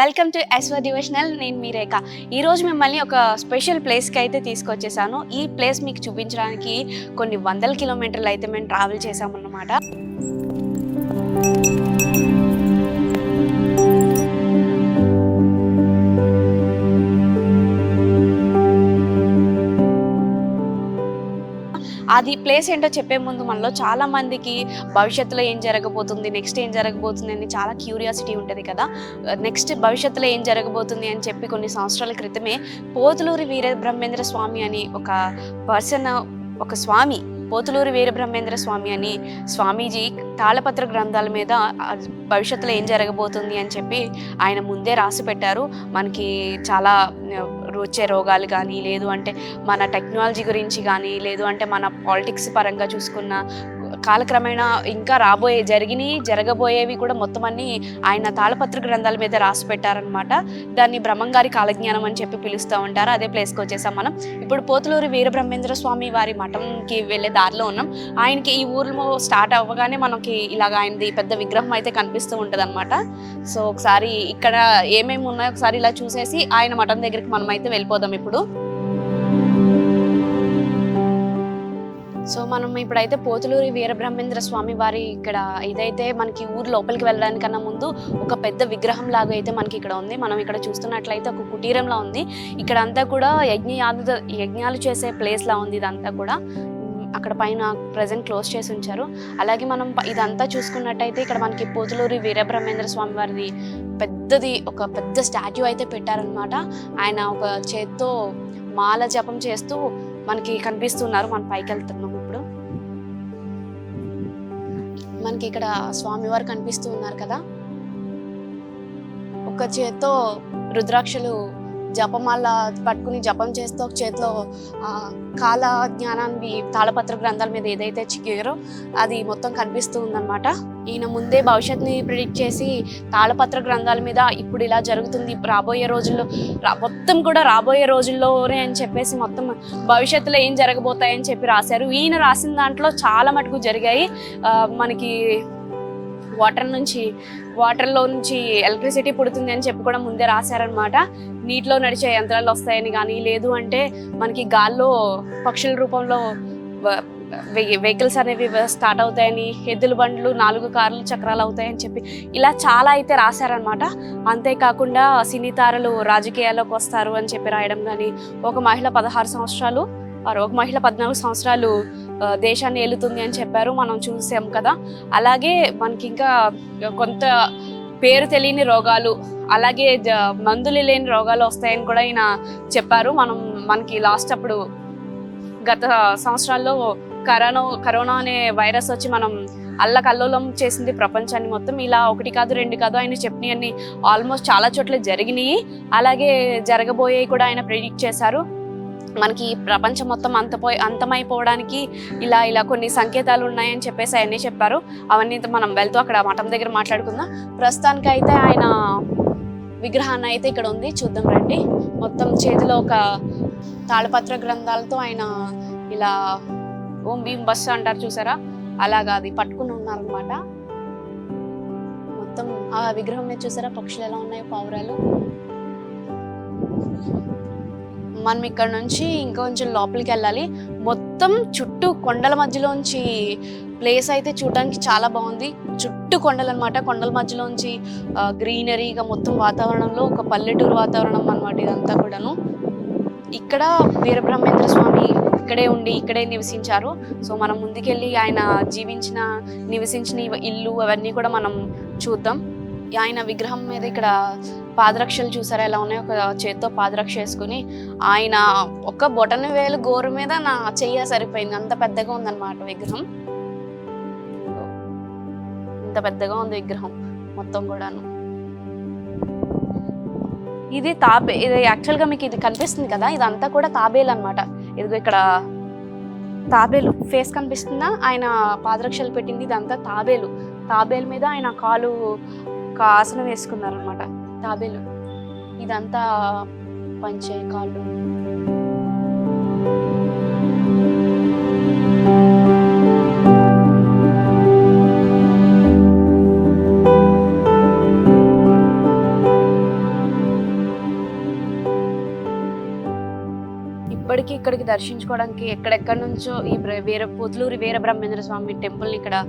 Welcome to ఎస్వ divisional నేను మీ రేఖ. ఈరోజు మిమ్మల్ని ఒక స్పెషల్ ప్లేస్కి అయితే తీసుకొచ్చేసాను. ఈ ప్లేస్ మీకు చూపించడానికి కొన్ని వందల కిలోమీటర్లు అయితే మేము ట్రావెల్ చేసామన్నమాట అది ప్లేస్ ఏంటో చెప్పే ముందు మనలో చాలా మందికి భవిష్యత్తులో ఏం జరగబోతుంది నెక్స్ట్ ఏం జరగబోతుంది అని చాలా క్యూరియాసిటీ ఉంటుంది కదా. Uh, నెక్స్ట్ భవిష్యత్తులో ఏం జరగబోతుంది అని చెప్పి కొన్ని సంవత్సరాల క్రితమే పోతులూరి వీర బ్రహ్మేంద్ర స్వామి అని ఒక పర్సన్ ఒక స్వామి పోతులూరు వీరబ్రహ్మేంద్ర స్వామి అని స్వామీజీ తాళపత్ర గ్రంథాల మీద భవిష్యత్తులో ఏం జరగబోతుంది అని చెప్పి ఆయన ముందే రాసి పెట్టారు. మనకి చాలా వచ్చే రోగాలు కానీ లేదు అంటే మన టెక్నాలజీ గురించి కానీ లేదు అంటే మన పాలిటిక్స్ పరంగా చూసుకున్న కాలక్రమేణా ఇంకా రాబోయే జరిగినవి జరగబోయేవి కూడా మొత్తం అన్ని ఆయన తాళపత్ర గ్రంథాల మీద రాసి పెట్టారనమాట దాన్ని బ్రహ్మంగారి కాలజ్ఞానం అని చెప్పి పిలుస్తూ ఉంటారు. అదే ప్లేస్కి వచ్చేసాం మనం. ఇప్పుడు పోతులూరి వీరబ్రహ్మేంద్ర స్వామి వారి మఠంకి వెళ్ళే దారిలో ఉన్నాం. ఆయనకి ఈ ఊర్లో స్టార్ట్ అవ్వగానే మనకి ఇలాగ ఆయనది పెద్ద విగ్రహం అయితే కనిపిస్తూ ఉంటుంది అనమాట సో ఒకసారి ఇక్కడ ఏమేమి ఉన్నాయో ఒకసారి ఇలా చూసేసి ఆయన మఠం దగ్గరికి మనం అయితే వెళ్ళిపోదాం ఇప్పుడు. సో మనం ఇప్పుడైతే పోతులూరి వీరబ్రహ్మేంద్ర స్వామి వారి ఇక్కడ ఇదైతే మనకి ఊరు లోపలికి వెళ్ళడానికన్నా ముందు ఒక పెద్ద విగ్రహం లాగా అయితే మనకి ఇక్కడ ఉంది. మనం ఇక్కడ చూస్తున్నట్లయితే ఒక కుటీరంలా ఉంది. ఇక్కడ అంతా కూడా యజ్ఞ యజ్ఞాలు చేసే ప్లేస్ లా ఉంది ఇదంతా కూడా. అక్కడ పైన ప్రజెంట్ క్లోజ్ చేసి ఉంచారు. అలాగే మనం ఇదంతా చూసుకున్నట్టయితే ఇక్కడ మనకి పోతులూరి వీరబ్రహ్మేంద్ర స్వామి వారిది పెద్దది ఒక పెద్ద స్టాట్యూ అయితే పెట్టారనమాట ఆయన ఒక చేత్తో మాల జపం చేస్తూ మనకి కనిపిస్తున్నారు. మనం పైకి వెళ్తున్నాం ఇప్పుడు. మనకి ఇక్కడ స్వామివారు కనిపిస్తూ ఉన్నారు కదా. ఒక చేత్తో రుద్రాక్షలు జపమాల పట్టుకుని జపం చేస్తూ ఒక చేతిలో కాల జ్ఞానాన్ని తాళపత్ర గ్రంథాల మీద ఏదైతే చిక్కారో అది మొత్తం కనిపిస్తూ ఉందన్నమాట. ఈయన ముందే భవిష్యత్తుని ప్రిడిక్ట్ చేసి తాళపత్ర గ్రంథాల మీద ఇప్పుడు ఇలా జరుగుతుంది. రాబోయే రోజుల్లో మొత్తం కూడా రాబోయే రోజుల్లోనే అని చెప్పేసి మొత్తం భవిష్యత్తులో ఏం జరగబోతాయని చెప్పి రాశారు. ఈయన రాసిన దాంట్లో చాలా మటుకు జరిగాయి. మనకి వాటర్ నుంచి వాటర్లో నుంచి ఎలక్ట్రిసిటీ పుడుతుంది అని చెప్పి కూడా ముందే రాశారనమాట నీటిలో నడిచే యంత్రాలు వస్తాయని కానీ లేదు అంటే మనకి గాల్లో పక్షుల రూపంలో వెహికల్స్ అనేవి స్టార్ట్ అవుతాయని ఎద్దుల బండ్లు నాలుగు కార్లు చక్రాలు అవుతాయని చెప్పి ఇలా చాలా అయితే రాశారనమాట అంతేకాకుండా సినీ తారలు రాజకీయాల్లోకి వస్తారు అని చెప్పి రాయడం కానీ ఒక మహిళ పదహారు సంవత్సరాలు ఒక మహిళ పద్నాలుగు సంవత్సరాలు దేశాన్ని ఏలుతుంది అని చెప్పారు మనం చూసాం కదా. అలాగే మనకి ఇంకా కొంత పేరు తెలియని రోగాలు అలాగే జ- మందులు లేని రోగాలు వస్తాయని కూడా ఈయన చెప్పారు. మనం మనకి లాస్ట్ అప్పుడు గత సంవత్సరాల్లో కరోనా కరోనా అనే వైరస్ వచ్చి మనం అల్లకల్లోలం చేసింది ప్రపంచాన్ని మొత్తం. ఇలా ఒకటి కాదు రెండు కాదు ఆయన చెప్పినవన్నీ ఆల్మోస్ట్ చాలా చోట్ల జరిగినాయి. అలాగే జరగబోయేవి కూడా ఆయన ప్రిడిక్ట్ చేశారు. మనకి ప్రపంచం మొత్తం అంతపోయి అంతమైపోవడానికి ఇలా ఇలా కొన్ని సంకేతాలు ఉన్నాయని చెప్పేసి అవన్నీ చెప్పారు. అవన్నీ మనం వెళ్తూ అక్కడ మఠం దగ్గర మాట్లాడుకుందాం. ప్రస్తుతానికి అయితే ఆయన విగ్రహాన్ని అయితే ఇక్కడ ఉంది. చూద్దాం రండి. మొత్తం చేతిలో ఒక తాళపత్ర గ్రంథాలతో ఆయన ఇలా ఓం భీం బస్ అంటారు చూసారా? అలాగా అది పట్టుకుని ఉన్నారనమాట మొత్తం ఆ విగ్రహం మీద చూసారా? పక్షులు ఎలా ఉన్నాయో పావురాలు? మనం ఇక్కడ నుంచి ఇంకొంచెం లోపలికి వెళ్ళాలి. మొత్తం చుట్టూ కొండల మధ్యలోంచి ప్లేస్ అయితే చూడడానికి చాలా బాగుంది. చుట్టూ కొండలు అనమాట కొండల మధ్యలోంచి గ్రీనరీగా మొత్తం వాతావరణంలో ఒక పల్లెటూరు వాతావరణం అనమాట ఇదంతా కూడాను. ఇక్కడ వీరబ్రహ్మేంద్ర స్వామి ఇక్కడే ఉండి ఇక్కడే నివసించారు. సో మనం ముందుకెళ్ళి ఆయన జీవించిన నివసించిన ఇల్లు అవన్నీ కూడా మనం చూద్దాం. ఆయన విగ్రహం మీద ఇక్కడ పాదరక్షలు చూసారా? ఎలా ఉన్నాయి ఒక చేత్తో పాదరక్ష వేసుకుని ఆయన ఒక బొటన వేలు గోరు మీద నా చెయ్య సరిపోయింది. అంత పెద్దగా ఉందన్నమాట విగ్రహం. ఇంత పెద్దగా ఉంది విగ్రహం మొత్తం కూడాను. ఇది తాబే ఇది యాక్చువల్గా మీకు ఇది కనిపిస్తుంది కదా? ఇదంతా కూడా తాబేలు అనమాట ఇదిగో ఇక్కడ తాబేలు ఫేస్ కనిపిస్తుందా? ఆయన పాదరక్షలు పెట్టింది ఇదంతా తాబేలు. తాబేలు మీద ఆయన కాలు ఆసనం వేసుకున్నారనమాట తాబేలు. ఇదంతా పంచే కాళ్ళు. ఇప్పటికీ ఇక్కడికి దర్శించుకోవడానికి ఎక్కడెక్కడి నుంచో ఈ వేరే వీర పొతులూరి వీర బ్రహ్మేంద్ర స్వామి టెంపుల్ ఇక్కడ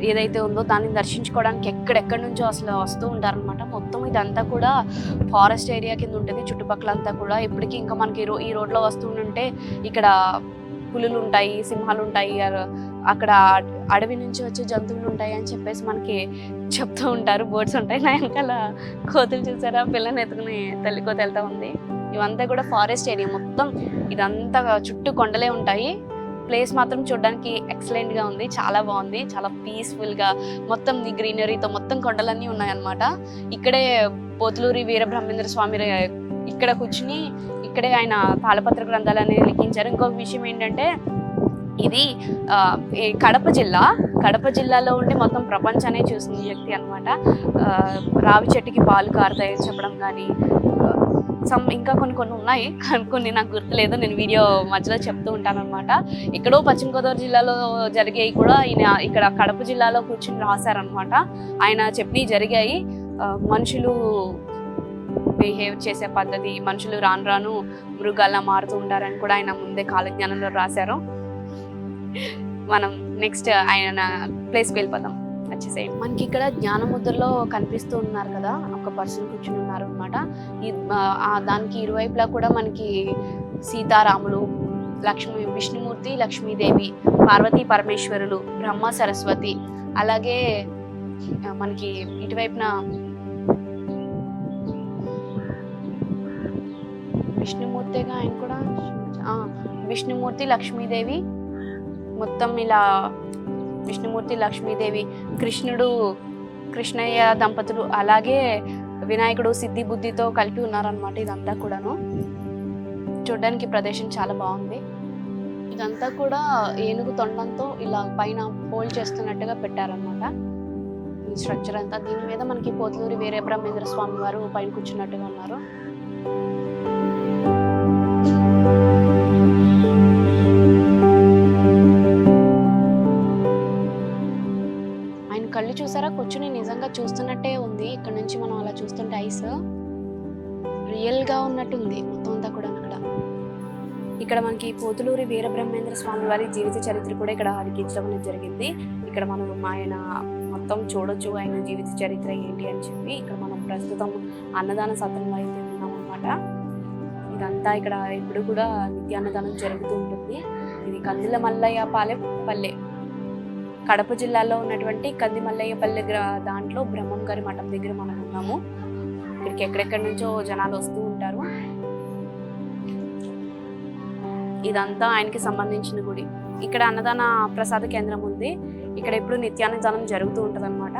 ఏదైతే ఉందో దాన్ని దర్శించుకోవడానికి ఎక్కడెక్కడి నుంచో అసలు వస్తూ ఉంటారనమాట మొత్తం ఇదంతా కూడా ఫారెస్ట్ ఏరియా కింద ఉంటుంది. చుట్టుపక్కల అంతా కూడా ఇప్పటికీ ఇంకా మనకి ఈ రో- ఈ రోడ్లో వస్తూ ఉంటే ఇక్కడ పులులు ఉంటాయి సింహాలు ఉంటాయి అక్కడ అడవి నుంచి వచ్చే జంతువులు ఉంటాయి అని చెప్పేసి మనకి చెప్తూ ఉంటారు. బోర్డ్స్ ఉంటాయి నా వెనకాల. కోతులు చూసారా? పిల్లని ఎత్తుకుని తల్లి కోత వెళ్తా ఉంది. ఇవంతా కూడా ఫారెస్ట్ ఏరియా మొత్తం ఇదంతా చుట్టూ కొండలే ఉంటాయి. ప్లేస్ మాత్రం చూడడానికి ఎక్సలెంట్గా ఉంది చాలా బాగుంది చాలా పీస్ఫుల్గా మొత్తం ఈ గ్రీనరీతో మొత్తం కొండలన్నీ ఉన్నాయన్నమాట. ఇక్కడే పోతులూరి వీరబ్రహ్మేంద్ర స్వామి ఇక్కడ కూర్చుని ఇక్కడే ఆయన తాళపత్ర గ్రంథాలు అనేది లిఖించారు. ఇంకొక విషయం ఏంటంటే ఇది కడప జిల్లా కడప జిల్లాలో ఉండి మొత్తం ప్రపంచాన్ని చూసిన వ్యక్తి అనమాట రావి చెట్టుకి పాలు కారుతాయని చెప్పడం కానీ సమ్ ఇంకా కొన్ని కొన్ని ఉన్నాయి. కొన్ని నాకు గుర్తులేదు. నేను వీడియో మధ్యలో చెప్తూ ఉంటాను అనమాట ఇక్కడో పశ్చిమ గోదావరి జిల్లాలో జరిగాయి కూడా ఈయన ఇక్కడ కడప జిల్లాలో కూర్చుని రాశారనమాట ఆయన చెప్పి జరిగాయి. మనుషులు బిహేవ్ చేసే పద్ధతి మనుషులు రాను రాను మృగాల్లా మారుతూ ఉంటారని కూడా ఆయన ముందే కాలజ్ఞానంలో రాశారు. మనం నెక్స్ట్ ఆయన ప్లేస్కి వెళ్ళిపోతాం వచ్చేసాయి మనకి ఇక్కడ జ్ఞాన ముద్రలో కనిపిస్తూ ఉన్నారు కదా ఒక పర్సన్ కూర్చుని ఉన్నారు అనమాట దానికి ఇరువైపులా కూడా మనకి సీతారాములు లక్ష్మి విష్ణుమూర్తి లక్ష్మీదేవి పార్వతీ పరమేశ్వరులు బ్రహ్మ సరస్వతి అలాగే మనకి ఇటువైపున విష్ణుమూర్తిగా ఆయన కూడా విష్ణుమూర్తి లక్ష్మీదేవి మొత్తం ఇలా విష్ణుమూర్తి లక్ష్మీదేవి కృష్ణుడు కృష్ణయ్య దంపతులు అలాగే వినాయకుడు సిద్ధి బుద్ధితో కలిపి ఉన్నారనమాట ఇదంతా కూడాను. చూడడానికి ప్రదేశం చాలా బాగుంది. ఇదంతా కూడా ఏనుగు తొండంతో ఇలా పైన హోల్డ్ చేస్తున్నట్టుగా పెట్టారనమాట ఈ స్ట్రక్చర్ అంతా దీని మీద మనకి పోతులూరి వీర బ్రహ్మేంద్ర స్వామి వారు పైన కూర్చున్నట్టుగా ఉన్నారు. చూసారా? కూర్చుని నిజంగా చూస్తున్నట్టే ఉంది. ఇక్కడ నుంచి మనం అలా చూస్తుంటే ఐస్ రియల్గా ఉన్నట్టుంది మొత్తం అంతా కూడా అక్కడ. ఇక్కడ మనకి పోతులూరి వీరబ్రహ్మేంద్ర స్వామి వారి జీవిత చరిత్ర కూడా ఇక్కడ లిఖించడం అనేది జరిగింది. ఇక్కడ మనం ఆయన మొత్తం చూడొచ్చు ఆయన జీవిత చరిత్ర ఏంటి అని చెప్పి ఇక్కడ మనం ప్రస్తుతం అన్నదాన సత్రంలో అయితే ఉన్నాం అనమాట ఇదంతా ఇక్కడ ఇప్పుడు కూడా నిత్య అన్నదానం జరుగుతూ ఉంటుంది. ఇది కందిల మల్లయ్య పాలెం పల్లె. కడప జిల్లాలో ఉన్నటువంటి కందిమల్లయ్యపల్లి దాంట్లో బ్రహ్మం గారి మఠం దగ్గర మనం ఉన్నాము. ఇక్కడికి ఎక్కడెక్కడి నుంచో జనాలు వస్తూ ఉంటారు. ఇదంతా ఆయనకి సంబంధించిన గుడి. ఇక్కడ అన్నదాన ప్రసాద కేంద్రం ఉంది. ఇక్కడ ఎప్పుడు నిత్యాన్నదానం జరుగుతూ ఉంటుంది అనమాట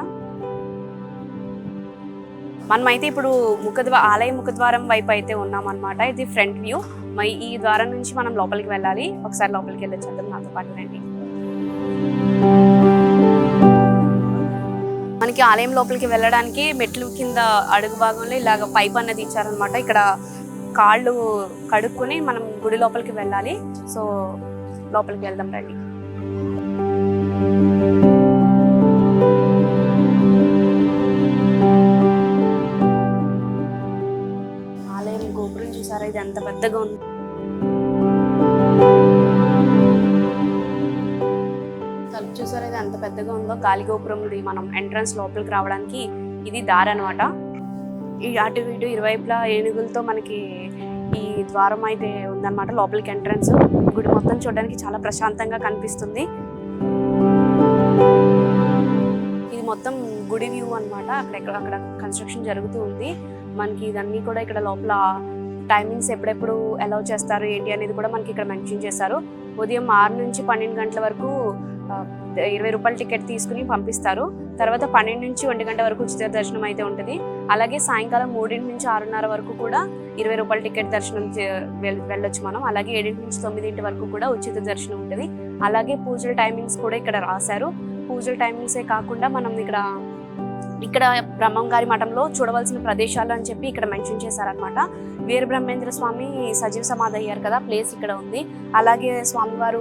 మనమైతే ఇప్పుడు ముఖద్వా ఆలయ ముఖద్వారం వైపు అయితే ఉన్నాం అనమాట ఇది ఫ్రంట్ వ్యూ. మరి ఈ ద్వారం నుంచి మనం లోపలికి వెళ్ళాలి. ఒకసారి లోపలికి వెళ్ళొచ్చేద్దాం నాతో పాటు రండి. మనకి ఆలయం లోపలికి వెళ్ళడానికి మెట్లు కింద అడుగు భాగంలో ఇలాగ పైప్ అన్నది ఇచ్చారనమాట ఇక్కడ కాళ్ళు కడుక్కొని మనం గుడి లోపలికి వెళ్ళాలి. సో లోపలికి వెళ్దాం రండి. ఆలయం గోపురం చూసారా? ఇది ఎంత పెద్దగా ఉంది. పెద్దగా ఉందో గాలి ఇది మనం ఎంట్రన్స్ లోపలికి రావడానికి ఇది దారి అనమాట ఈ అటు ఇటు ఇరువైపులా ఏనుగులతో మనకి ఈ ద్వారం అయితే ఉందన్నమాట లోపలికి ఎంట్రన్స్ గుడి మొత్తం చూడడానికి చాలా ప్రశాంతంగా కనిపిస్తుంది. ఇది మొత్తం గుడి వ్యూ అన్నమాట. అక్కడ అక్కడ కన్స్ట్రక్షన్ జరుగుతూ ఉంది. మనకి ఇదన్నీ కూడా ఇక్కడ లోపల టైమింగ్స్ ఎప్పుడెప్పుడు అలౌ చేస్తారు ఏంటి అనేది కూడా మనకి ఇక్కడ మెన్షన్ చేశారు. ఉదయం ఆరు నుంచి పన్నెండు గంటల వరకు ఇరవై రూపాయల టికెట్ తీసుకుని పంపిస్తారు. తర్వాత పన్నెండు నుంచి ఒంటి గంట వరకు ఉచిత దర్శనం అయితే ఉంటుంది. అలాగే సాయంకాలం మూడింటి నుంచి ఆరున్నర వరకు కూడా ఇరవై రూపాయల టికెట్ దర్శనం చే- వెళ్ళొచ్చు మనం. అలాగే ఏడింటి నుంచి తొమ్మిదింటి వరకు కూడా ఉచిత దర్శనం ఉంటుంది. అలాగే పూజల టైమింగ్స్ కూడా ఇక్కడ రాశారు. పూజల టైమింగ్సే కాకుండా మనం ఇక్కడ ఇక్కడ బ్రహ్మం గారి మఠంలో చూడవలసిన ప్రదేశాలు అని చెప్పి ఇక్కడ మెన్షన్ చేశారనమాట వీర బ్రహ్మేంద్ర స్వామి సజీవ సమాధి అయ్యారు కదా ప్లేస్ ఇక్కడ ఉంది. అలాగే స్వామివారు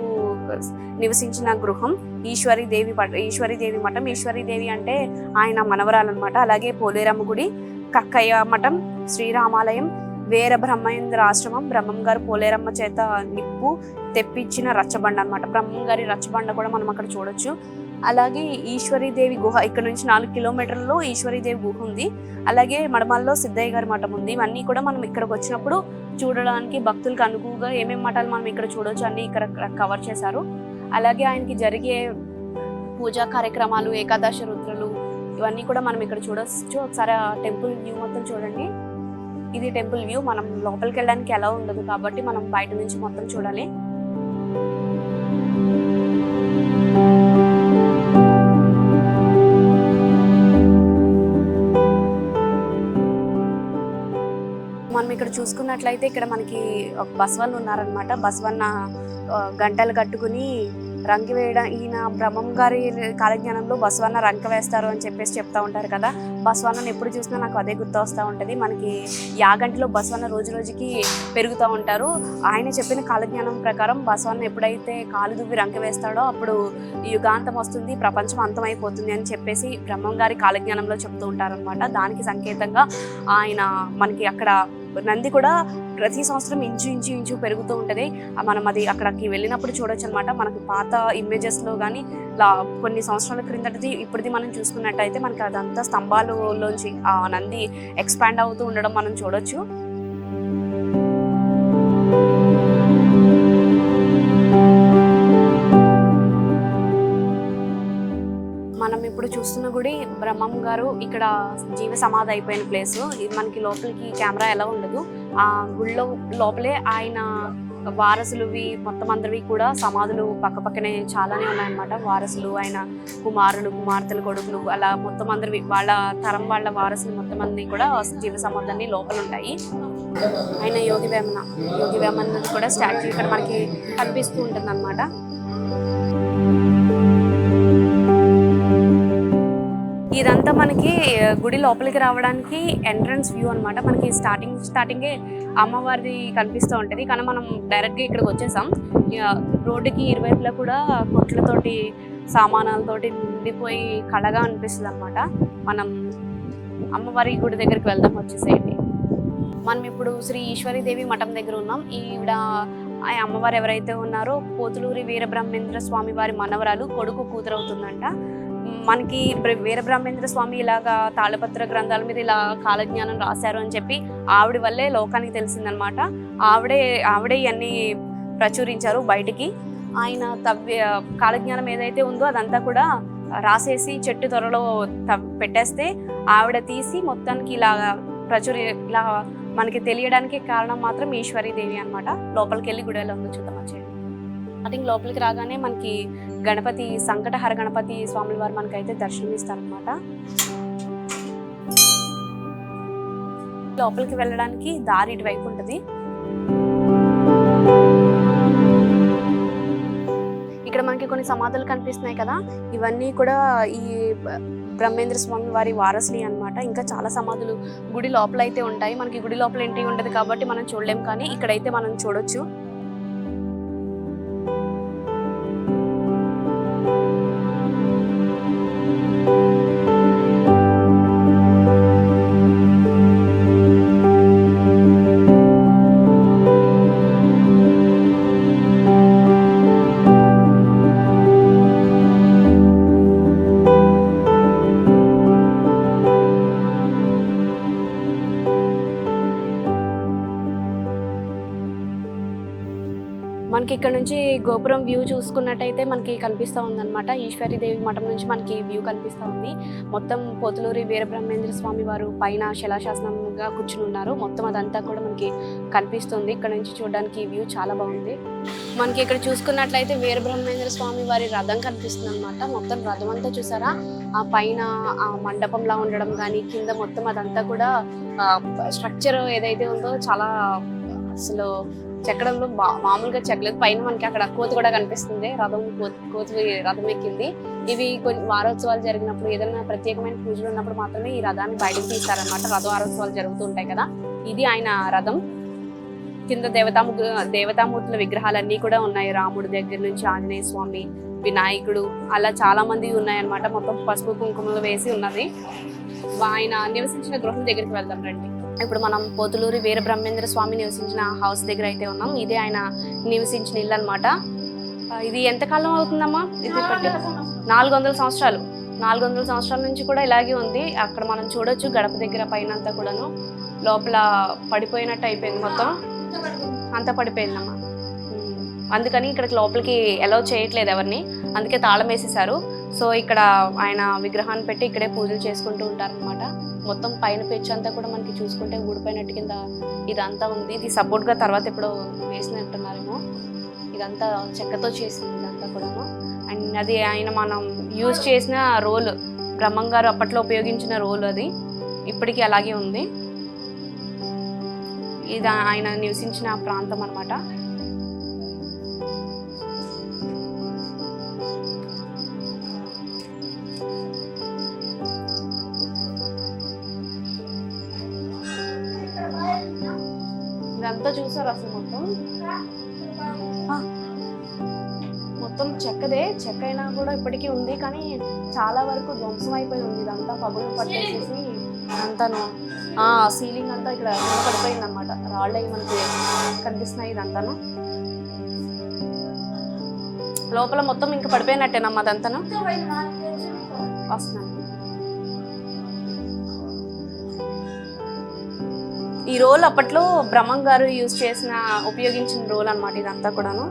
నివసించిన గృహం ఈశ్వరి దేవి పట ఈశ్వరి దేవి మఠం. ఈశ్వరి దేవి అంటే ఆయన మనవరాలు అనమాట అలాగే పోలేరమ్మ గుడి కక్కయ్య మఠం శ్రీరామాలయం వీర బ్రహ్మేంద్ర ఆశ్రమం బ్రహ్మం గారు పోలేరమ్మ చేత నిప్పు తెప్పించిన రచ్చబండ అనమాట బ్రహ్మం గారి రచ్చబండ కూడా మనం అక్కడ చూడొచ్చు. అలాగే ఈశ్వరీదేవి గుహ ఇక్కడ నుంచి నాలుగు కిలోమీటర్లలో ఈశ్వరీదేవి గుహ ఉంది. అలాగే మడమల్లో సిద్ధయ్య గారి మఠం ఉంది. ఇవన్నీ కూడా మనం ఇక్కడికి వచ్చినప్పుడు చూడడానికి భక్తులకు అనుకువగా ఏమేమి మఠాలు మనం ఇక్కడ చూడొచ్చు అన్ని ఇక్కడ కవర్ చేశారు. అలాగే ఆయనకి జరిగే పూజా కార్యక్రమాలు ఏకాదశ రుద్రలు ఇవన్నీ కూడా మనం ఇక్కడ చూడవచ్చు ఒకసారి ఆ టెంపుల్ వ్యూ మొత్తం చూడండి. ఇది టెంపుల్ వ్యూ. మనం లోపలికి వెళ్ళడానికి ఎలా ఉండదు కాబట్టి మనం బయట నుంచి మొత్తం చూడాలి. ఇక్కడ చూసుకున్నట్లయితే ఇక్కడ మనకి ఒక బస్వన్ ఉన్నారనమాట బసవన్న గంటలు కట్టుకుని రంగు వేయడం ఈయన బ్రహ్మం గారి కాలజ్ఞానంలో బస్వన్న రంక వేస్తారు అని చెప్పేసి చెప్తా ఉంటారు కదా. బస్వన్నను ఎప్పుడు చూసినా నాకు అదే గుర్తు వస్తూ ఉంటుంది. మనకి యాగంటిలో బసవన్న రోజు రోజుకి పెరుగుతూ ఉంటారు. ఆయన చెప్పిన కాలజ్ఞానం ప్రకారం బస్వన్న ఎప్పుడైతే కాలు దువ్వి రంక వేస్తాడో అప్పుడు యుగాంతం వస్తుంది ప్రపంచం అంతమైపోతుంది అని చెప్పేసి బ్రహ్మం గారి కాలజ్ఞానంలో చెప్తూ ఉంటారనమాట దానికి సంకేతంగా ఆయన మనకి అక్కడ నంది కూడా ప్రతి సంవత్సరం ఇంచు ఇంచు ఇంచు పెరుగుతూ ఉంటుంది. మనం అది అక్కడికి వెళ్ళినప్పుడు చూడొచ్చు అనమాట మనకు పాత ఇమేజెస్లో కానీ లా కొన్ని సంవత్సరాల క్రిందటిది ఇప్పటిది మనం చూసుకున్నట్టయితే మనకి అదంతా స్తంభాలలోంచి ఆ నంది ఎక్స్పాండ్ అవుతూ ఉండడం మనం చూడొచ్చు. బ్రహ్మం గారు ఇక్కడ జీవ సమాధి అయిపోయిన ప్లేస్ ఇది మనకి లోపలికి కెమెరా ఎలా ఉండదు. ఆ గుళ్ళో లోపలే ఆయన వారసులువి మొత్తం అందరివి కూడా సమాధులు పక్క పక్కనే చాలానే ఉన్నాయన్నమాట. వారసులు ఆయన కుమారులు కుమార్తెలు కొడుకులు అలా మొత్తం అందరివి వాళ్ళ తరం వాళ్ళ వారసులు మొత్తం అన్ని కూడా జీవ సమాధులన్నీ లోపల ఉంటాయి. ఆయన యోగి వేమన యోగి వేమన కూడా స్టాచ్యూ ఇక్కడ మనకి కనిపిస్తూ ఉంటుంది ఇదంతా మనకి గుడి లోపలికి రావడానికి ఎంట్రన్స్ వ్యూ అనమాట మనకి స్టార్టింగ్ స్టార్టింగే అమ్మవారిది కనిపిస్తూ ఉంటుంది. కానీ మనం డైరెక్ట్గా ఇక్కడికి వచ్చేసాం. రోడ్డుకి ఇరువైపులా కూడా కొట్లతోటి సామానాలతోటి నిండిపోయి కళగా అనిపిస్తుంది అనమాట మనం అమ్మవారి గుడి దగ్గరికి వెళ్దాం వచ్చేసేయండి మనం ఇప్పుడు శ్రీ ఈశ్వరీదేవి మఠం దగ్గర ఉన్నాం. ఈవిడ ఆ అమ్మవారు ఎవరైతే ఉన్నారో పోతులూరి వీరబ్రహ్మేంద్ర స్వామి వారి మనవరాలు కొడుకు కూతురవుతుందంట. మనకి వీర వీరబ్రహ్మేంద్ర స్వామి ఇలాగా తాళపత్ర గ్రంథాల మీద ఇలా కాలజ్ఞానం రాశారు అని చెప్పి ఆవిడ వల్లే లోకానికి తెలిసిందనమాట. ఆవిడే ఆవిడే ఇవన్నీ ప్రచురించారు బయటికి. ఆయన తవ్వి కాలజ్ఞానం ఏదైతే ఉందో అదంతా కూడా రాసేసి చెట్టు త్వరలో తవ్- పెట్టేస్తే ఆవిడ తీసి మొత్తానికి ఇలా ప్రచురి ఇలా మనకి తెలియడానికి కారణం మాత్రం ఈశ్వరీదేవి అన్నమాట లోపలికి వెళ్ళి గుడిలో ఉంది ఉందో చూద్దాం ఐ థింక్ లోపలికి రాగానే మనకి గణపతి సంకటహర గణపతి స్వాముల వారు మనకైతే దర్శనమిస్తారనమాట లోపలికి వెళ్ళడానికి దారి ఇటువైపు ఉంటుంది. ఇక్కడ మనకి కొన్ని సమాధులు కనిపిస్తున్నాయి కదా ఇవన్నీ కూడా ఈ బ్రహ్మేంద్ర స్వామి వారి వారసుని అన్నమాట. ఇంకా చాలా సమాధులు గుడి లోపల అయితే ఉంటాయి. మనకి గుడి లోపల ఎంట్రీ ఉండదు కాబట్టి మనం చూడలేం కానీ ఇక్కడైతే మనం చూడొచ్చు. ఇక్కడ నుంచి గోపురం వ్యూ చూసుకున్నట్టయితే మనకి కనిపిస్తూ ఉందన్నమాట. ఈశ్వరీదేవి మఠం నుంచి మనకి వ్యూ కనిపిస్తూ ఉంది. మొత్తం పోతులూరి వీరబ్రహ్మేంద్ర స్వామి వారు పైన శిలాశాసనంగా కూర్చుని ఉన్నారు. మొత్తం అదంతా కూడా మనకి కనిపిస్తుంది. ఇక్కడ నుంచి చూడడానికి వ్యూ చాలా బాగుంది. మనకి ఇక్కడ చూసుకున్నట్లయితే వీరబ్రహ్మేంద్ర స్వామి వారి రథం కనిపిస్తుంది అనమాట మొత్తం రథం అంతా చూసారా? ఆ పైన ఆ మండపంలా ఉండడం కానీ కింద మొత్తం అదంతా కూడా స్ట్రక్చర్ ఏదైతే ఉందో చాలా అసలు చెక్కడంలో బా- మామూలుగా చెక్కలేదు పైన మనకి అక్కడ కోతి కూడా కనిపిస్తుంది. రథం కోతి కోతి రథం ఎక్కింది. ఇవి కొన్ని వారోత్సవాలు జరిగినప్పుడు ఏదైనా ప్రత్యేకమైన పూజలు ఉన్నప్పుడు మాత్రమే ఈ రథాన్ని బయటకు తీస్తారనమాట రథ వారోత్సవాలు జరుగుతూ ఉంటాయి కదా. ఇది ఆయన రథం. కింద దేవతాము దేవతామూర్తుల విగ్రహాలన్నీ కూడా ఉన్నాయి. రాముడి దగ్గర నుంచి ఆంజనేయ స్వామి వినాయకుడు అలా చాలా మంది ఉన్నాయన్నమాట. మొత్తం పసుపు కుంకుమలు వేసి ఉన్నది. ఆయన నివసించిన గృహం దగ్గరికి వెళ్దాం రండి. ఇప్పుడు మనం పోతులూరి వీర బ్రహ్మేంద్ర స్వామి నివసించిన హౌస్ దగ్గర అయితే ఉన్నాం. ఇదే ఆయన నివసించిన ఇల్లు అనమాట ఇది ఎంతకాలం అవుతుందమ్మా? ఇది నాలుగు వందల సంవత్సరాలు. నాలుగు వందల సంవత్సరాల. నుంచి కూడా ఇలాగే ఉంది. అక్కడ మనం చూడొచ్చు గడప దగ్గర పైన అంతా కూడాను. లోపల పడిపోయినట్టు అయిపోయింది మొత్తం. అంతా పడిపోయిందమ్మా. అందుకని ఇక్కడికి లోపలికి అలౌ చేయట్లేదు ఎవరిని. అందుకే తాళం వేసేసారు సో ఇక్కడ ఆయన విగ్రహాన్ని పెట్టి ఇక్కడే పూజలు చేసుకుంటూ ఉంటారనమాట మొత్తం పైన పెచ్చు అంతా కూడా మనకి చూసుకుంటే ఊడిపోయినట్టు కింద ఇదంతా ఉంది. ఇది సపోర్ట్గా తర్వాత ఎప్పుడో వేసినట్టున్నారేమో. ఇదంతా చెక్కతో చేసింది ఇదంతా కూడాను. అండ్ అది ఆయన మనం యూజ్ చేసిన రోల్ బ్రహ్మం గారు అప్పట్లో ఉపయోగించిన రోల్ అది. ఇప్పటికీ అలాగే ఉంది. ఇది ఆయన నివసించిన ప్రాంతం అనమాట చూసారు అసలు మొత్తం? మొత్తం చెక్కదే. చెక్క అయినా కూడా ఇప్పటికీ ఉంది కానీ చాలా వరకు ధ్వంసం అయిపోయి ఉంది. ఇదంతా పగులు పట్టేసేసి అంతాను. ఆ సీలింగ్ అంతా ఇక్కడ కింద పడిపోయింది అనమాట రాళ్ళు అవి మనకి కనిపిస్తున్నాయి ఇదంతాను. లోపల మొత్తం ఇంకా పడిపోయినట్టేనమ్మా అదంతాను. వస్తున్నాను. ఈ రోల్ అప్పట్లో బ్రహ్మం గారు యూజ్ చేసిన ఉపయోగించిన రోల్ అనమాట ఇదంతా కూడాను.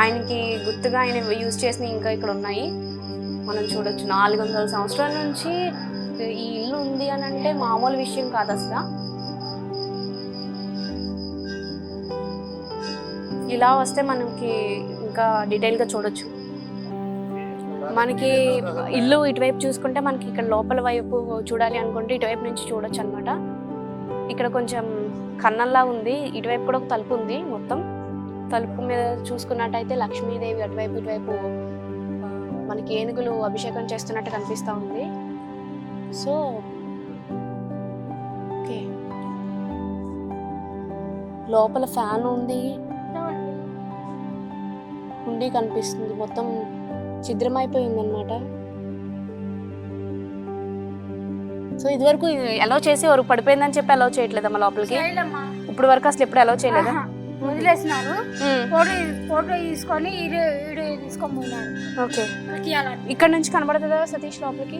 ఆయనకి గుర్తుగా ఆయన యూజ్ చేసిన ఇంకా ఇక్కడ ఉన్నాయి. మనం చూడొచ్చు. నాలుగు వందల సంవత్సరాల నుంచి ఈ ఇల్లు ఉంది అని అంటే మామూలు విషయం కాదు అసలు. ఇలా వస్తే మనకి ఇంకా డీటెయిల్గా చూడొచ్చు. మనకి ఇల్లు ఇటువైపు చూసుకుంటే మనకి ఇక్కడ లోపల వైపు చూడాలి అనుకుంటే ఇటువైపు నుంచి చూడొచ్చు అనమాట ఇక్కడ కొంచెం కన్నంలా ఉంది. ఇటువైపు కూడా ఒక తలుపు ఉంది మొత్తం. తలుపు మీద చూసుకున్నట్టయితే లక్ష్మీదేవి అటువైపు ఇటువైపు మనకి ఏనుగులు అభిషేకం చేస్తున్నట్టు కనిపిస్తూ ఉంది. So okay. లోపల ఫ్యాన్ ఉంది. ఉండి కనిపిస్తుంది. మొత్తం ఛిద్రమైపోయింది సో ఇదివరకు ఎలా చేసేవారు పడిపోయిందని చెప్పి అలౌ చేయట్లేదమ్మా లోపలికి. ఇప్పుడు వరకు అసలు ఎప్పుడు అలౌ చేయలేదా. వదిలేసినారు. ఫోటో ఫోటో తీసుకొని పోయినారు. ఓకే. ఇక్కడ నుంచి కనబడుతుందా సతీష్ లోపలికి?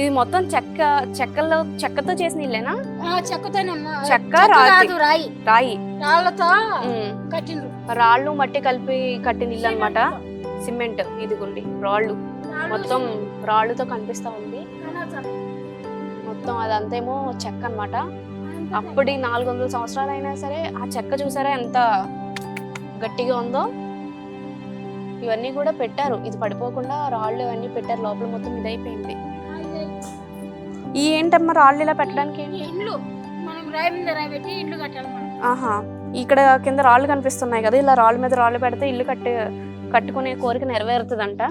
ఇది మొత్తం చెక్క చెక్కల్లో చెక్కతో చేసిన ఇల్లేనా? చెక్కతోనమ్మా. చెక్క. కాదు రాయి. రాయి. రాళ్ళతో కట్టిండ్రు. రాళ్ళు మట్టి కలిపి కట్టిన ఇల్లు అనమాట సిమెంట్ ఇదిగోండి రాళ్ళు. మొత్తం రాళ్ళుతో కనిపిస్తా ఉంది. మొత్తం అదంతేమో చెక్క అన్నమాట. అంతే. అప్పటి నాలుగు వందల సంవత్సరాలు అయినా సరే ఆ చెక్క చూసారా ఎంత గట్టిగా ఉందో? ఇవన్నీ కూడా పెట్టారు. ఇది పడిపోకుండా రాళ్ళు ఇవన్నీ పెట్టారు. లోపల మొత్తం ఇదైపోయింది. ఈ ఏంటమ్మా రాళ్ళు ఇలా పెట్టడానికి ఈ ఏంటి? ఇండ్లు. మనం రాయి మీద రాయి పెట్టి ఇండ్లు కట్టాలి మనం. ఆహా. ఇక్కడ కింద రాళ్ళు కనిపిస్తున్నాయి కదా. ఇలా రాళ్ళ మీద రాళ్ళు పెడితే ఇల్లు కట్టి కట్టుకునే కోరిక నెరవేరుతుందంట.